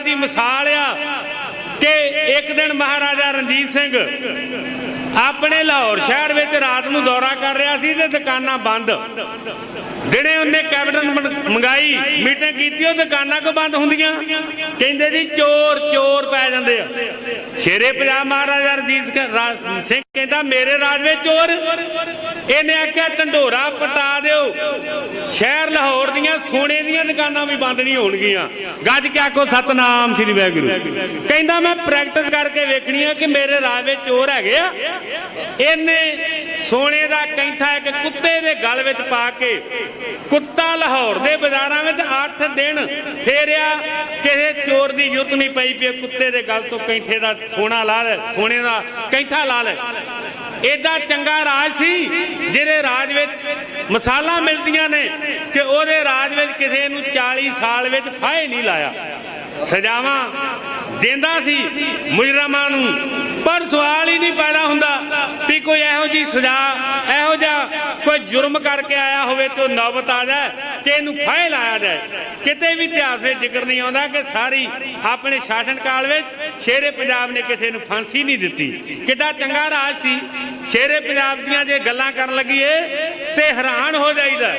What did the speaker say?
ਰਾਜ ਦੀ ਮਿਸਾਲ ਆ ਕਿ ਇੱਕ ਦਿਨ ਮਹਾਰਾਜਾ ਰਣਜੀਤ ਸਿੰਘ ਆਪਣੇ ਲਾਹੌਰ ਸ਼ਹਿਰ ਵਿੱਚ ਰਾਤ ਨੂੰ ਦੌਰਾ ਕਰ ਰਿਹਾ ਸੀ ਤੇ ਦੁਕਾਨਾਂ ਬੰਦ। ਦਿਨੇ ਉਹਨੇ ਕੈਬਨਿਟ ਮੰਗਾਈ, ਮੀਟਿੰਗ ਕੀਤੀ, ਉਹ ਦੁਕਾਨਾਂ ਕੋ ਬੰਦ ਹੁੰਦੀਆਂ। ਕਹਿੰਦੇ ਜੀ, ਚੋਰ ਚੋਰ ਪੈ ਜਾਂਦੇ ਆ। ਸ਼ੇਰੇ ਪੰਜਾਬ ਮਹਾਰਾਜਾ ਰਣਜੀਤ ਸਿੰਘ ਕਹਿੰਦਾ, ਮੇਰੇ ਰਾਜ ਵਿੱਚ ਚੋਰ। ਇਹਨੇ ਆਖਿਆ, ਢੰਡੋਰਾ ਪਟਾ ਦਿਓ। ਸ਼ਹਿਰ ਲਾਹੌਰ ਦੀਆਂ ਸੋਨੇ ਦੀਆਂ ਦੁਕਾਨਾਂ ਵੀ ਬੰਦ ਨਹੀਂ ਹੋਣਗੀਆਂ। ਗੱਜ ਕੇ ਆਖੋ, ਸਤਨਾਮ ਸ੍ਰੀ ਵਾਹਿਗੁਰੂ ਕਹਿੰਦਾ, ਮੈਂ ਪ੍ਰੈਕਟਿਸ ਕਰਕੇ ਵੇਖਣੀ ਆ ਕਿ ਮੇਰੇ ਰਾਜ ਵਿੱਚ ਚੋਰ ਹੈਗੇ ਆ। ਇਹਨੇ ਸੋਨੇ ਦਾ ਕੈਂਠਾ ਇੱਕ ਕੁੱਤੇ ਦੇ ਗਲ ਵਿੱਚ ਪਾ ਕੇ, ਕੁੱਤਾ ਲਾਹੌਰ ਦੇ ਬਾਜ਼ਾਰਾਂ ਵਿੱਚ 8 ਦਿਨ ਫੇਰਿਆ। ਕਿਸੇ ਚੋਰ ਦੀ ਜ਼ਰੂਰਤ ਨਹੀਂ ਪਈ ਪਈ ਕੁੱਤੇ ਦੇ ਗਲ ਤੋਂ ਕੈਂਠੇ ਦਾ ਸੋਨਾ ਲਾ ਲੈ, ਸੋਨੇ ਦਾ ਕੈਂਠਾ ਲਾ ਲੈ। ਐਡਾ ਚੰਗਾ ਰਾਜ ਸੀ ਜਿਹਦੇ ਰਾਜ ਵਿੱਚ ਮਸਾਲਾ ਮਿਲਦੀਆਂ ਨੇ ਕਿ ਉਹਦੇ ਰਾਜ ਵਿੱਚ ਕਿਸੇ ਨੂੰ 40 ਸਾਲ ਵਿੱਚ ਫਾਹੇ ਨਹੀਂ ਲਾਇਆ। ਸਜ਼ਾਵਾਂ ਦਿੰਦਾ ਸੀ ਮੁਜਰਮਾਂ ਨੂੰ, ਪਰ ਸਵਾਲ ਹੀ ਜੀ ਸਜ਼ਾ ਇਹੋ ਜਿਹਾ ਕੋਈ ਜੁਰਮ ਕਰਕੇ ਆਇਆ ਹੋਵੇ ਤੇ ਨੌਬਤ ਆ ਜਾਏ ਕਿ ਇਹਨੂੰ ਫਾਹੇ ਲਾਇਆ ਜਾਏ। ਕਿਤੇ ਵੀ ਇਤਿਹਾਸ ਦੇ ਜ਼ਿਕਰ ਨਹੀਂ ਆਉਂਦਾ ਕਿ ਸਾਰੀ ਆਪਣੇ ਸ਼ਾਸਨ ਕਾਲ ਵਿੱਚ ਸ਼ੇਰੇ ਪੰਜਾਬ ਨੇ ਕਿਸੇ ਨੂੰ ਫਾਂਸੀ ਨਹੀਂ ਦਿੱਤੀ। ਕਿੱਡਾ ਚੰਗਾ ਰਾਜ ਸੀ। ਸ਼ੇਰੇ ਪੰਜਾਬ ਦੀਆਂ ਜੇ ਗੱਲਾਂ ਕਰਨ ਲੱਗੀਏ ਤੇ ਹੈਰਾਨ ਹੋ ਜਾਈਦਾ।